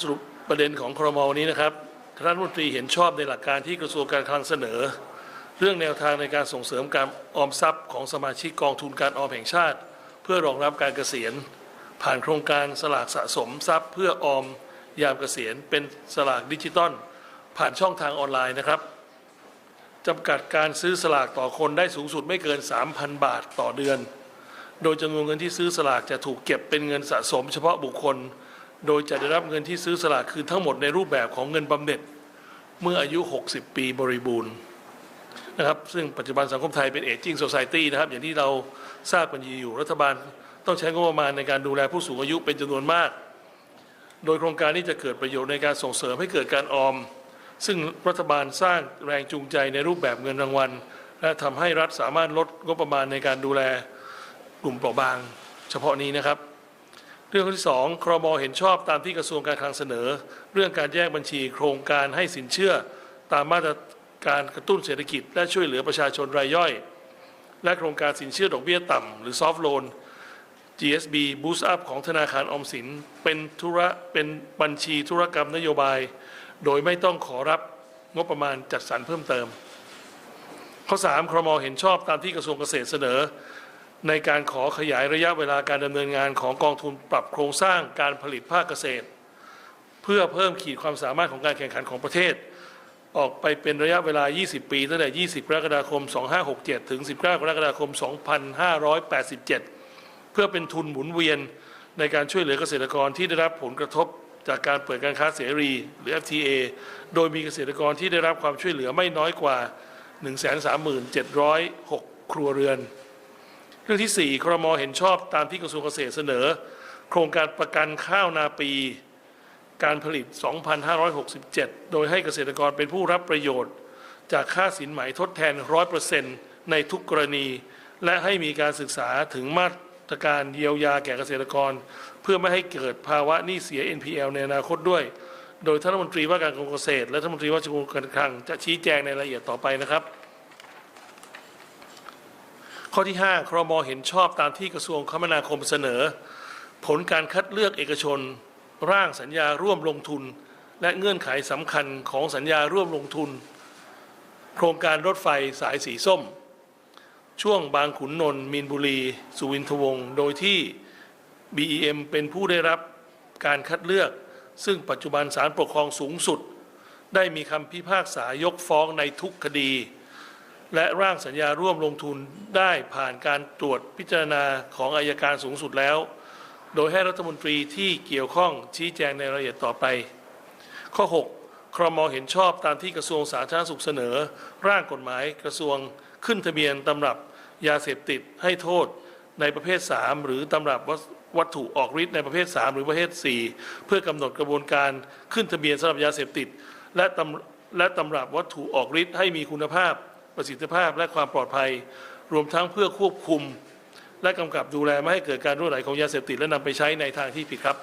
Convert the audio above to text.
สรุปประเด็นของครมวันนี้นะครับท่านรัฐมนตรีเห็นชอบในหลักการที่กระทรวงการคลังเสนอ เรื่องแนวทางในการส่งเสริมการออมทรัพย์ของสมาชิกกองทุนการออมแห่งชาติ เพื่อรองรับการเกษียณ ผ่านโครงการสลากสะสมทรัพย์ เพื่อออมยามเกษียณ เป็นสลากดิจิตอลผ่านช่องทางออนไลน์นะครับจำกัดการซื้อสลากต่อคนได้สูงสุดไม่เกิน 3,000 บาทต่อเดือน โดยจำนวนเงินที่ซื้อสลากจะถูกเก็บเป็นเงินสะสม เฉพาะบุคคล โดยจะได้รับเงินที่ซื้อสลากคืนทั้งหมดในรูปแบบของเงินบำเหน็จเมื่ออายุ 60 ปีบริบูรณ์นะครับซึ่งปัจจุบันสังคมไทยเป็นเอจิ้งโซซ i ตี้นะครับ อย่างที่เราทราบกันอยู่รัฐบาลต้องใช้งบประมาณในการดูแลผู้สูงอายุเป็นจำนวนมาก โดยโครงการนี้จะเกิดประโยชน์ในการส่งเสริมให้เกิดการออม ซึ่งรัฐบาลสร้างแรงจูงใจในรูปแบบเงินรางวัล และทำให้รัฐสามารถลดงบประมาณในการดูแลกลุ่มเปราะบาง เฉพาะนี้นะครับ เรื่องที่สองครมเห็นชอบตามที่กระทรวงการคลังเสนอ เรื่องการแยกบัญชีโครงการให้สินเชื่อ ตามมาตรการกระตุ้นเศรษฐกิจ และช่วยเหลือประชาชนรายย่อย และโครงการสินเชื่อดอกเบี้ยต่ำหรือ soft loan GSB Boost Up ของธนาคารออมสิน เป็นธุระเป็นบัญชีธุรกรรมนโยบาย โดยไม่ต้องขอรับงบประมาณจัดสรรเพิ่มเติม ข้อ 3ครมเห็นชอบตามที่กระทรวงเกษตรเสนอ ในการขอขยายระยะเวลาการดำเนินงานของกองทุนปรับโครงสร้างการผลิตภาคเกษตร เพื่อเพิ่มขีดความสามารถของการแข่งขันของประเทศ ออกไปเป็นระยะเวลา 20 ปีตั้งแต่ 20 กรกฎาคม 2567 ถึง 19 กรกฎาคม 2587 เพื่อเป็นทุนหมุนเวียนในการช่วยเหลือเกษตรกรที่ได้รับผลกระทบจากการเปิดการค้าเสรีหรือ FTA โดยมีเกษตรกรที่ได้รับความช่วยเหลือไม่น้อยกว่า 137,600ครัวเรือน เรื่องที่ 4 ครมเห็นชอบตามที่กระทรวงเกษตรเสนอ โครงการประกันข้าวนาปี การผลิต 2,567 โดยให้เกษตรกรเป็นผู้รับประโยชน์ จากค่าสินไหมทดแทน 100%ในทุกกรณี และให้มีการศึกษาถึงมาตรการเยียวยาแก่เกษตรกร เพื่อไม่ให้เกิดภาวะหนี้เสีย NPL ในอนาคตด้วย โดยท่านรัฐมนตรีว่าการกระทรวงเกษตร และท่านรัฐมนตรีว่าการคลังจะชี้แจงในรายละเอียดต่อไปนะครับ ข้อที่ 5 ครมเห็นชอบตามที่กระทรวงคมนาคมเสนอ ผลการคัดเลือกเอกชน ร่างสัญญาร่วมลงทุน และเงื่อนไขสำคัญของสัญญาร่วมลงทุน โครงการรถไฟสายสีส้ม ช่วงบางขุนนนท์มีนบุรี สุวินทวงศ์โดยที่ BEM เป็นผู้ได้รับการคัดเลือก ซึ่งปัจจุบันศาลปกครองสูงสุด ได้มีคำพิพากษายกฟ้องในทุกคดี และร่างสัญญาร่วมลงทุนได้ผ่านการตรวจพิจารณาของอายการสูงสุดแล้ว โดยให้รัฐมนตรีที่เกี่ยวข้องชี้แจงในรายละเอียดต่อไป ข้อ 6 ครมเห็นชอบตามที่กระทรวงสาธารณสุขเสนอ ร่างกฎหมายกระทรวงขึ้นทะเบียนตำรับยาเสพติดให้โทษในประเภท 3 หรือตำรับวัตถุออกฤทธิ์ในประเภท 3 หรือประเภท 4 เพื่อกำหนดกระบวนการขึ้นทะเบียนสำหรับยาเสพติด และตำและตำรับวัตถุออกฤทธิ์ให้มีคุณภาพ ประสิทธิภาพและความปลอดภัย รวมทั้งเพื่อควบคุม และกำกับดูแลไม่ให้เกิดการรั่วไหลของยาเสพติดและนำไปใช้ในทางที่ผิดครับ